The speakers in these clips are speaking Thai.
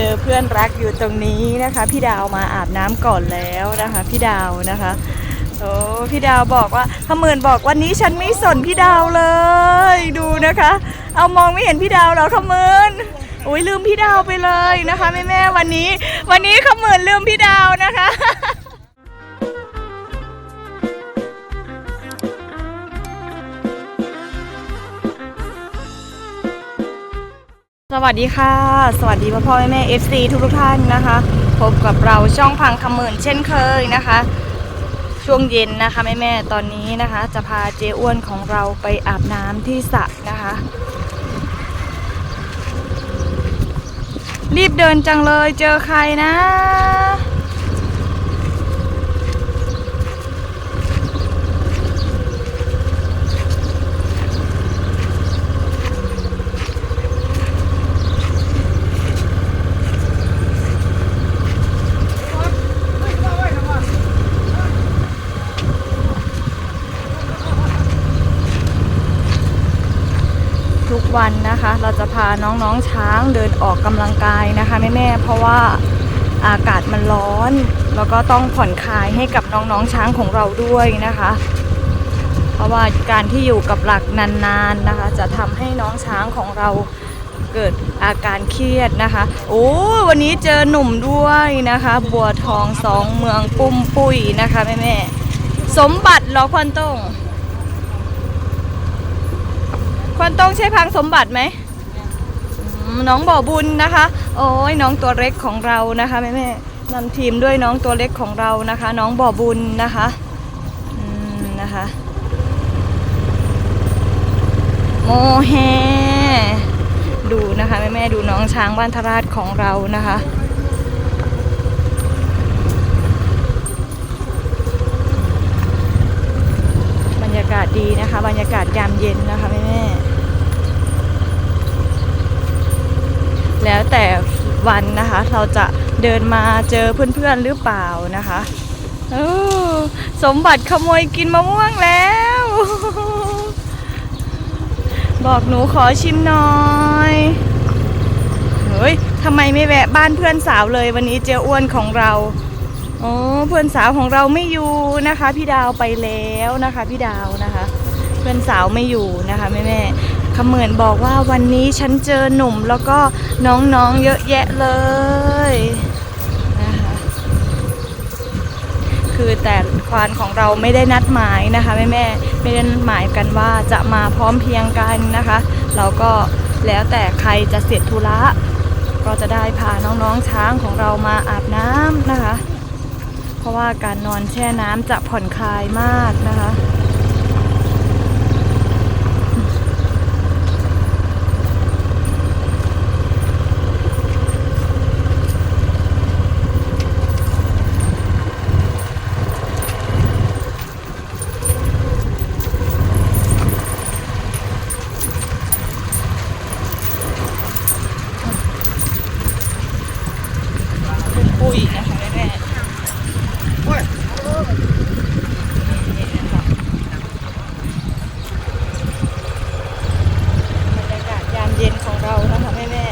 เจอเพื่อนรักอยู่ตรงนี้นะคะ พี่ดาวมาอาบน้ำก่อนแล้วนะคะ พี่ดาวนะคะโอ้พี่ดาวบอกว่าขมื่นบอกวันนี้ฉันไม่สนพี่ดาวเลย ดูนะคะ เอามองไม่เห็นพี่ดาวเหรอขมื่นโอ้ยลืมพี่ดาวไปเลยนะคะแม่แม่วันนี้ วันนี้ขมื่นลืมพี่ดาวนะคะ สวัสดีค่ะ สวัสดีพ่อพ่อแม่แม่ FC ทุกทุกท่านนะคะ พบกับเราช่องพังคำหมื่นเช่นเคยนะคะ ช่วงเย็นนะคะแม่แม่ตอนนี้นะคะ จะพาเจ้อ้วนของเราไปอาบน้ำที่สระนะคะ รีบเดินจังเลยเจอใครนะ ทุกวันนะคะ เราจะพา น้องๆช้างเดินออกกำลังกายนะคะแม่ๆเพราะว่าอากาศมันร้อน แล้วก็ต้องผ่อนคลายให้กับน้องๆช้างของเราด้วยนะคะ เพราะว่าการที่อยู่กับหลักนานๆนะคะ จะทำให้น้องช้างของเราเกิดอาการเครียดนะคะ โอ้วันนี้เจอหนุ่มด้วยนะคะ บัวทองสองเมืองปุ้มปุ้ยนะคะแม่ๆสมบัติหรอควันต้งควันต้งใช่พังสมบัติไหม น้องบ่อบุญนะคะ โอ้ยน้องตัวเล็กของเรานะคะแม่แม่นำทีมด้วยน้องตัวเล็กของเรานะคะ น้องบ่อบุญนะคะอืมนะคะโมแฮดูนะคะแม่แม่ดูน้องช้างบ้านทราชของเรานะคะบรรยากาศดีนะคะ บรรยากาศยามเย็นนะคะแม่แม่ แล้วแต่วันนะคะ เราจะเดินมาเจอเพื่อนๆหรือเปล่านะคะโอ้สมบัติขโมยกินมะม่วงแล้ว บอกหนูขอชิมหน่อยเฮ้ยทำไมไม่แวะบ้านเพื่อนสาวเลยวันนี้เจ้าอ้วนของเราโอ้เพื่อนสาวของเราไม่อยู่นะคะ พี่ดาวไปแล้วนะคะ พี่ดาวนะคะ เพื่อนสาวไม่อยู่นะคะแม่แม่ ขมื่นบอกว่าวันนี้ฉันเจอหนุ่มแล้วก็น้องๆเยอะแยะเลยนะคะคือแต่ควานของเราไม่ได้นัดหมายนะคะแม่แม่ๆไม่ได้นัดหมายกันว่าจะมาพร้อมเพียงกันนะคะ เราก็แล้วแต่ใครจะเสร็จธุระก็จะได้พาน้องๆช้างของเรามาอาบน้ำนะคะ เพราะว่าการนอนแช่น้ำจะผ่อนคลายมากนะคะ ปุ้ยนะคะแม่แม่บรรยากาศยามเย็นของเรานะคะแม่แม่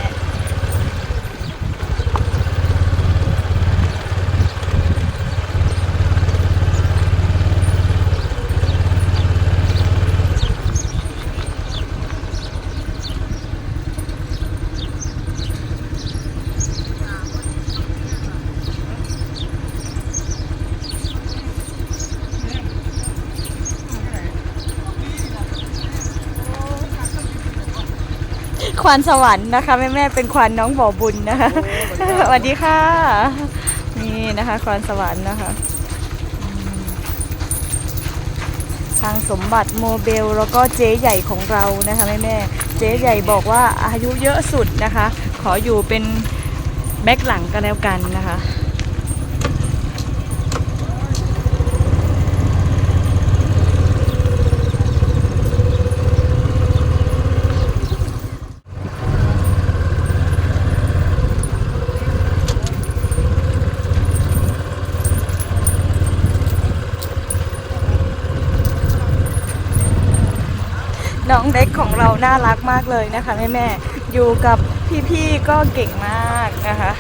ควานสวรรค์นะคะแม่แม่เป็นควานน้องบ่อบุญนะคะสวัสดีค่ะ นี่นะคะ ควานสวรรค์นะคะอืมทางสมบัติโมเบลแล้วก็เจ๊ใหญ่ของเรานะคะแม่แม่เจ๊ใหญ่บอกว่าอายุเยอะสุดนะคะ ขออยู่เป็นแบ็คหลังก็แล้วกันนะคะ น้องเล็กของเราน่ารักมากเลยนะคะแม่แม่อยู่กับพี่ๆก็เก่งมากนะคะ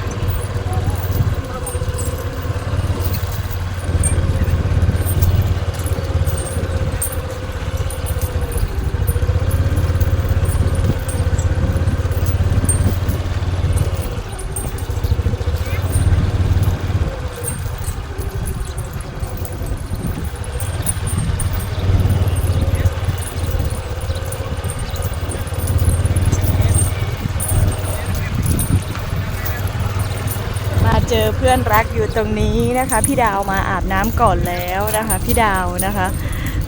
เจอเพื่อนรักอยู่ตรงนี้นะคะ พี่ดาวมาอาบน้ำก่อนแล้วนะคะ พี่ดาวนะคะ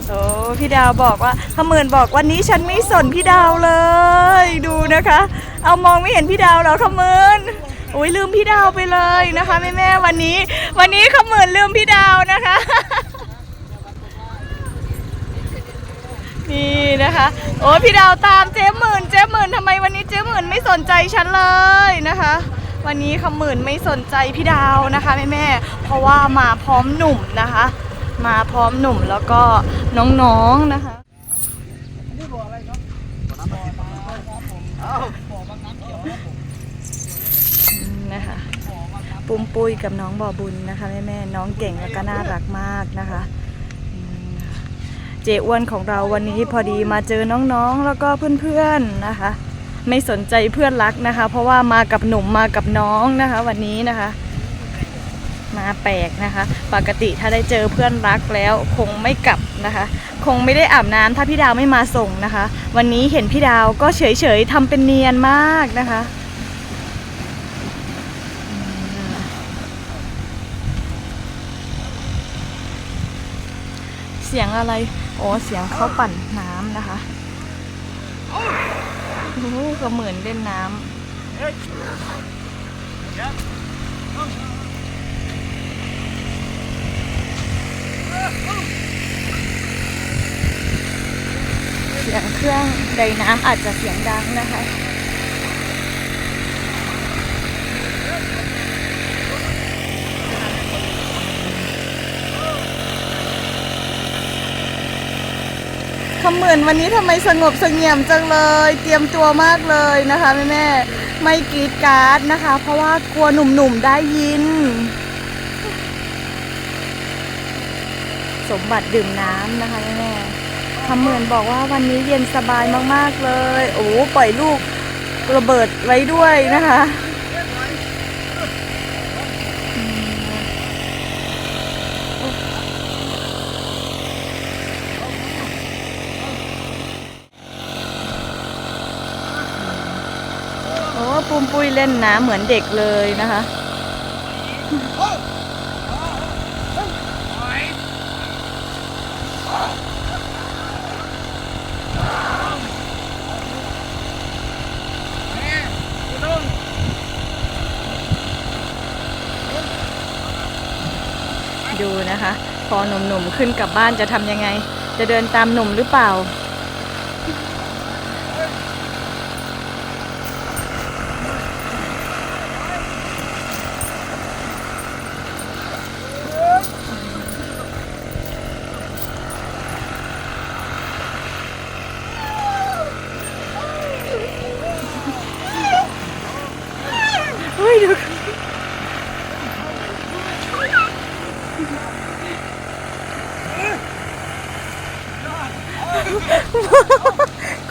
โอ้พี่ดาวบอกว่าขมื่นบอกวันนี้ฉันไม่สนพี่ดาวเลย ดูนะคะ เอามองไม่เห็นพี่ดาวแล้วขมื่นอุ้ยลืมพี่ดาวไปเลยนะคะแม่แม่วันนี้ วันนี้ขมื่นลืมพี่ดาวนะคะ นี่นะคะ โอ้พี่ดาวตามเจ๊หมื่นเจ๊หมื่นทำไมวันนี้เจ๊หมื่นไม่สนใจฉันเลยนะคะ วันนี้ขมื่นไม่สนใจพี่ดาวนะคะแม่แม่เพราะว่ามาพร้อมหนุ่มนะคะ มาพร้อมหนุ่มแล้วก็น้องๆนนะคะนะคะปุ้มปุ้ยกับน้องบอบุญนะคะแม่แม่น้องเก่งแล้วก็น่ารักมากนะคะอืมนะคะเจอ้วนของเราวันนี้พอดีมาเจอน้องๆ แล้วก็เพื่อนๆนะคะ ไม่สนใจเพื่อนรักนะคะ เพราะว่ามากับหนุ่มมากับน้องนะคะ วันนี้นะคะ มาแปลกนะคะ ปกติถ้าได้เจอเพื่อนรักแล้วคงไม่กลับนะคะ คงไม่ได้อาบน้ำถ้าพี่ดาวไม่มาส่งนะคะ วันนี้เห็นพี่ดาวก็เฉยๆทำเป็นเนียนมากนะคะเสียงอะไร โอ้ เสียงเขาปั่นน้ำนะคะ โอ้ก็เหมือนเล่นน้ำเสียงเครื่องใดน้ำอาจจะเสียงดังนะคะ คำเหมือนวันนี้ทำไมสงบเสงี่ยมจังเลย เตรียมตัวมากเลยนะคะแม่แม่ไม่กรีดการ์ดนะคะ เพราะว่ากลัวหนุ่มๆได้ยิน สมบัติดื่มน้ำนะคะแม่แม่ๆคำเหมือนบอกว่าวันนี้เย็นสบายมากๆเลย โอ้ปล่อยลูกระเบิดไว้ด้วยนะคะอืมโอ้ ปุ้มปุ้ยเล่นน้ำเหมือนเด็กเลยนะคะ ดูนะคะ พอหนุ่มๆขึ้นกลับบ้านจะทำยังไง จะเดินตามหนุ่มหรือเปล่า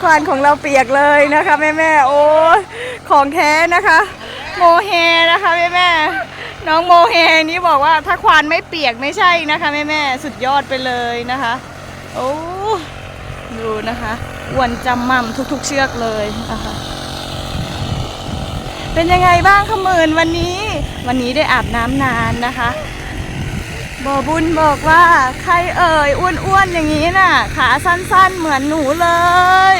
วานของเราเปียกเลยนะคะแม่แม่โอ้ของแท้นะคะ โมเฮนะคะแม่แม่น้องโมเฮนี่บอกว่าถ้าควานไม่เปียกไม่ใช่นะคะแม่แม่สุดยอดไปเลยนะคะ โอ้ดูนะคะอ้วนจำมั่มทุกๆเชือกเลยนะคะเป็นยังไงบ้างขมื่นวันนี้ วันนี้ได้อาบน้ำนานนะคะ บบุญบอกว่าใครเอ่ยอ้วนๆอย่างนี้น่ะ ขาสั้นๆเหมือนหนูเลย